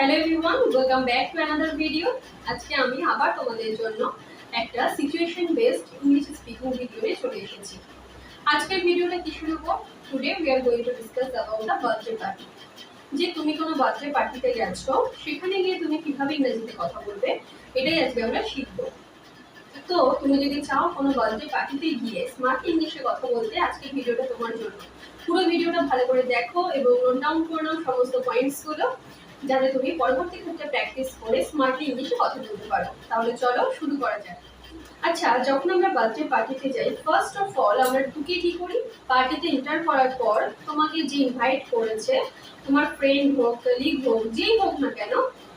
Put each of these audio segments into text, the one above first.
Hello everyone welcome back to another video আজকে আমি আবার তোমাদের জন্য একটা situation based English speaking video নিয়ে চলে এসেছি। আজকের ভিডিওটা কি শুরু today we are going to discuss about the birthday party যে তুমি কোনো বার্থডে পার্টিতে গেছো, সেখানে গিয়ে তুমি কীভাবে ইংরেজিতে কথা বলবে, এটাই আজকে আমরা শিখব। তো তুমি যদি চাও কোনো বার্থডে পার্টিতে গিয়ে স্মার্ট ইংলিশে কথা বলতে আজকের ভিডিওটা তোমার জন্য। পুরো ভিডিওটা ভালো করে দেখো এবং নোট ডাউন করে নাও সমস্ত পয়েন্টসগুলো যাতে তুমি পরবর্তী ক্ষেত্রে প্র্যাকটিস করে স্মার্টলি ইংলিশে কথা বলতে পারো। তাহলে চলো শুরু করা যাক। আচ্ছা যখন আমরা বার্থডে পার্টিতে যাই ফার্স্ট অফ অল আমরা ঢুকে কি করি? পার্টিতে এন্টার করার পর তোমাকে যে ইনভাইট করেছে, তোমার ফ্রেন্ড হোক কলিগ হোক, যেই হোক না কেন,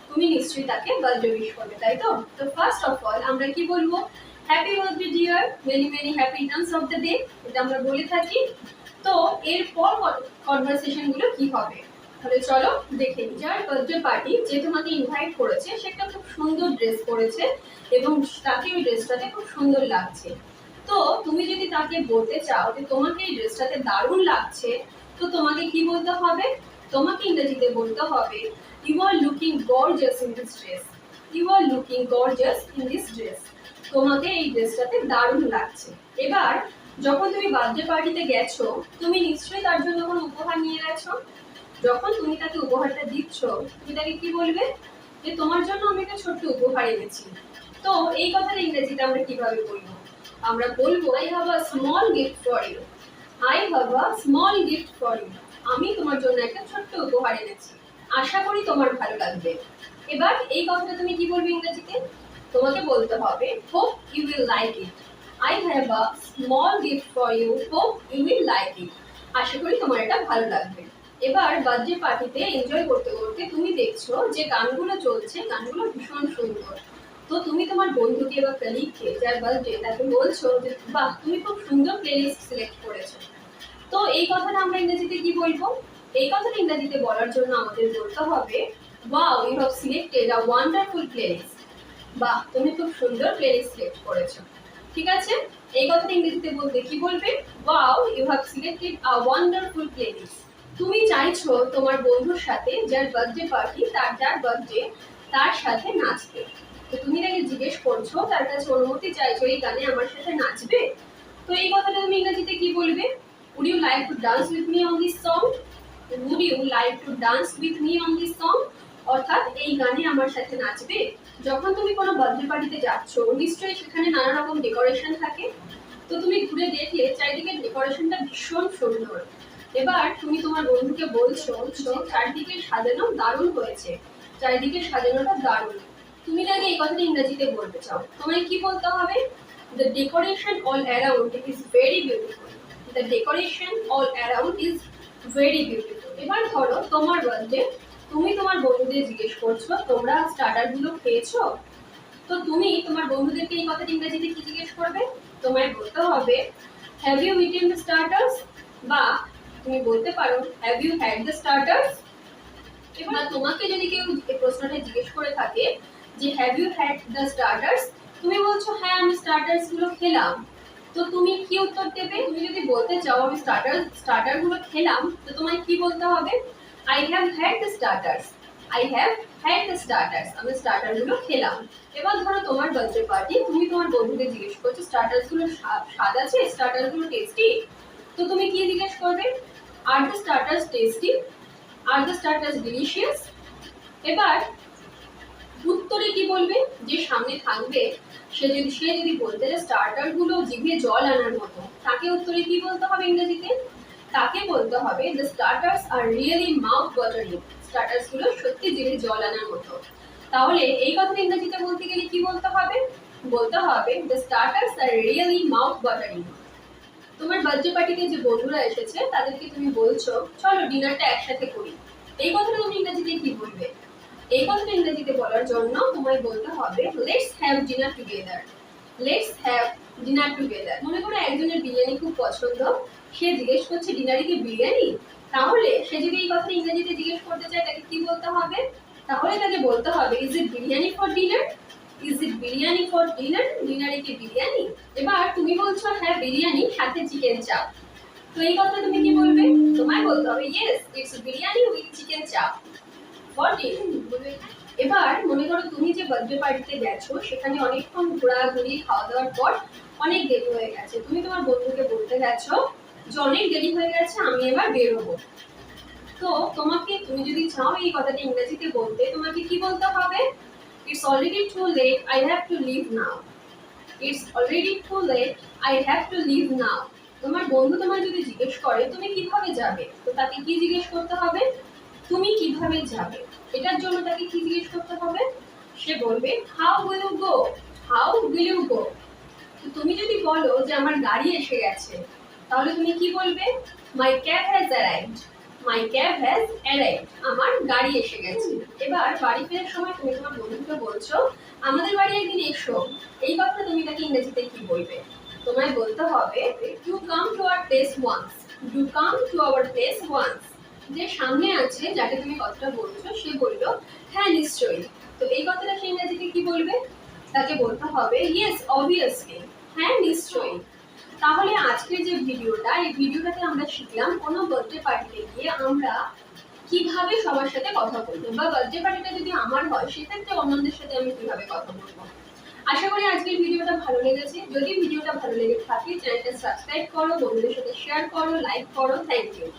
তুমি নিশ্চয়ই তাকে বার্থডে উইশ করবে, তাই তো? তো ফার্স্ট অফ অল আমরা কি বলব? Happy birthday dear many many happy returns of the day এটা আমরা বলে থাকি। তো এরপর কনভারসেশনগুলো কি হবে? তাহলে চলো দেখে যার বার্থডে পার্টি যে তোমাকে ইনভাইট করেছে, সে একটা খুব সুন্দর ড্রেস পরেছে এবং তাকে ওই ড্রেসটাতে খুব সুন্দর লাগছে। তো তুমি যদি তাকে বলতে চাও যে তোমাকে এই ড্রেসটাতে দারুণ লাগছে, তো তোমাকে কি বলতে হবে? তোমাকে ইংরেজিতে বলতে হবে you are looking gorgeous in this dress you are looking gorgeous in this dress তোমাকে এই ড্রেসটাতে দারুণ লাগছে। এবার, যখন তুমি বার্থডে পার্টিতে গেছো, তুমি নিশ্চয়ই তার জন্য কোনো উপহার নিয়ে গেছো? যখন তুমি তাকে উপহারটা দিচ্ছ, তুমি তাকে কি বলবে? যে তোমার জন্য আমি একটা ছোট্ট উপহার এনেছি। তো এই কথাটা ইংরেজিতে আমরা কীভাবে বলব? আমরা বলব I have a small gift for you I have a small gift for you আমি তোমার জন্য একটা ছোট্ট উপহার এনেছি। আশা করি তোমার ভালো লাগবে। এবার এই কথাটা তুমি কি বলবে ইংরেজিতে? তোমাকে বলতে হবে hope you will like it I have a small gift for you hope you will like it আশা করি তোমার এটা ভালো লাগবে। এবার বার্থডে পার্টিতে এনজয় করতে করতে তুমি দেখছ যে গানগুলো চলছে, গানগুলো ভীষণ সুন্দর। তো তুমি তোমার বন্ধুকে বা কলিগকে যার বার্থডে তাকে বলছো যে, বাহ, তুমি খুব সুন্দর প্লেলিস্ট সিলেক্ট করেছ। তো এই কথাটা আমরা ইংরেজিতে কি বলব? এই কথাটা ইংরেজিতে বলার জন্য আমাদের বলতে হবে wow you have selected a wonderful playlist বাহ, তুমি খুব সুন্দর প্লেলিস্ট সিলেক্ট করেছ। ঠিক আছে? এই কথাটা ইংরেজিতে বলতে কি বলবে? Wow you have selected a wonderful playlist তুমি চাইছো তোমার বন্ধুর সাথে যার বার্থডে পার্টি তার যার বার্থডে তার সাথে নাচবে তো তুমি তাকে জিজ্ঞেস করছ, তার কাছে অনুমতি চাইছো এই গানে আমার সাথে নাচবে? তো এই কথাটা তুমি ইংরেজিতে কি বলবে? Would you like to dance with me on this song would you like to dance with me on this song অর্থাৎ এই গানে আমার সাথে নাচবে। যখন তুমি কোনো বার্থডে পার্টিতে যাচ্ছ, নিশ্চয়ই সেখানে নানা রকম ডেকোরেশন থাকে। তো তুমি ঘুরে দেখলে চারিদিকে ডেকোরেশনটা ভীষণ সুন্দর। এবার তুমি তোমার বন্ধুকে বলছো চারিদিকে সাজানো দারুণ হয়েছে। চারিদিকে সাজানোটা দারুণ। তুমি তাকে এই কথাটা ইংরেজিতে বলতে চাও। তোমায় কি বলতে হবে? The decoration all around is very beautiful the decoration all around is very beautiful এবার ধরো তোমার বার্থডে তুমি তোমার বন্ধুদের জিজ্ঞেস করছ, তোমরা স্টার্টারগুলো খেয়েছো? তো তুমি তোমার বন্ধুদেরকে এই কথাটা ইংরেজিতে কি জিজ্ঞেস করবে? তোমায় বলতে হবে have you eaten the starters বা তুমি বলতে পারো have you had the starters এবার তোমাকে যদি কেউ এই প্রশ্নটা জিজ্ঞেস করে থাকে যে have you had the starters তুমি বলছো হ্যাঁ আমি স্টার্টার্সগুলো খেলাম। তো তুমি কি উত্তর দেবে? তুমি যদি বলতে চাও, আমি স্টার্টার স্টার্টারগুলো খেলাম, তো তোমায় কি বলতে হবে? I have had the starters I have had the starters আমি স্টার্টারগুলো খেলাম। এবার ধরো তোমার বার্থডে পার্টি তুমি তোমার বন্ধুকে জিজ্ঞেস করছ স্টার্টার্সগুলো স্বাদ আছে? স্টার্টারগুলো টেস্টি তো তুমি কি জিজ্ঞেস করবে? Are the starters tasty are the starters delicious এবার উত্তরে কি বলবে? যে সামনে থাকবে, সে যদি সে যদি বলতে যে স্টার্টারগুলো জিভে জল আনার মতো, তাকে উত্তরে কি বলতে হবে ইংরেজিতে? তাকে বলতে হবে the starters are really mouth watering স্টার্টার্সগুলো সত্যি জিভে জল আনার মতো। তাহলে এই কথা ইংরেজিতে বলতে গেলে কি বলতে হবে? বলতে হবে the starters are really mouth watering তোমার বার্থডে পার্টিতে যে বন্ধুরা এসেছে, তাদেরকে তুমি বলছো, চলো ডিনারটা একসাথে করি। এই কথাটা তুমি ইংরেজিতে কি বলবে? এই কথাটা ইংরেজিতে বলার জন্য তোমায় বলতে হবে let's have dinner together let's have dinner together মনে করো একজনের বিরিয়ানি খুব পছন্দ, সে জিজ্ঞেস করছে, ডিনারে কি বিরিয়ানি? তাহলে সে যদি এই কথাটা ইংরেজিতে জিজ্ঞেস করতে চায়, তাকে কি বলতে হবে? তাহলে তাকে বলতে হবে is it biryani for dinner is it biryani for dinner ডিনারে কি বিরিয়ানি এবার তুমি বলছো হ্যাঁ বিরিয়ানি সাথে চিকেন চাপ। তো এই কথা তুমি কি বলবে? তোমায় বলতে হবে yes it's biryani with chicken chaap is এবার মনে করো তুমি যে বার্থডে পার্টিতে গেছো, সেখানে অনেকক্ষণ ঘোরাঘুরি খাওয়া দাওয়ার পর অনেক দেরি হয়ে গেছে। তুমি তোমার বন্ধুকে বলতে গেছো যে, অনেক দেরি হয়ে গেছে, আমি এবার বেরোবো। তো তোমাকে, তুমি যদি চাও এই কথাটা ইংরেজিতে বলতে, তোমাকে কি বলতে হবে? It's already too late I have to leave now it's already too late I have to leave now তোমার বন্ধু তোমায় যদি জিজ্ঞেস করে, তুমি কীভাবে যাবে? তো তাকে কি জিজ্ঞেস করতে হবে? তুমি কীভাবে যাবে? এটার জন্য তাকে কি জিজ্ঞেস করতে হবে? সে বলবে how will you go how will you go তুমি যদি বলো যে, আমার গাড়ি এসে গেছে। তাহলে তুমি কি বলবে? My cab has arrived my cab has আমার গাড়ি এসে গেছে। এবার বাড়ি ফেরার সময় তুমি তোমার বন্ধুকে বলছো, আমাদের বাড়ি একদিন এসো। এই কথা তুমি তাকে ইংরেজিতে কি বলবে? তোমায় বলতে হবে you come to our place once you come to our place once যে সামনে আছে, যাকে তুমি কথাটা বলছো, সে বলল হ্যাঁ নিশ্চয়ই। তো এই কথাটা সে ইংরেজিতে কি বলবে? তাকে বলতে হবে ইয়েস অবভিয়াসলি হ্যাঁ নিশ্চয়ই। তাহলে আজকের যে ভিডিওটা, এই ভিডিওটাতে আমরা শিখলাম কোনো বার্থডে পার্টিতে গিয়ে আমরা কীভাবে সবার সাথে কথা বলব বা বার্থডে পার্টিটা যদি আমার হয়, সেক্ষেত্রে অন্যদের সাথে আমি কীভাবে কথা বলব? আশা করি আজকের ভিডিওটা ভালো লেগেছে। যদি ভিডিওটা ভালো লেগে থাকে চ্যানেলটা সাবস্ক্রাইব করো, বন্ধুদের সাথে শেয়ার করো লাইক করো থ্যাংক ইউ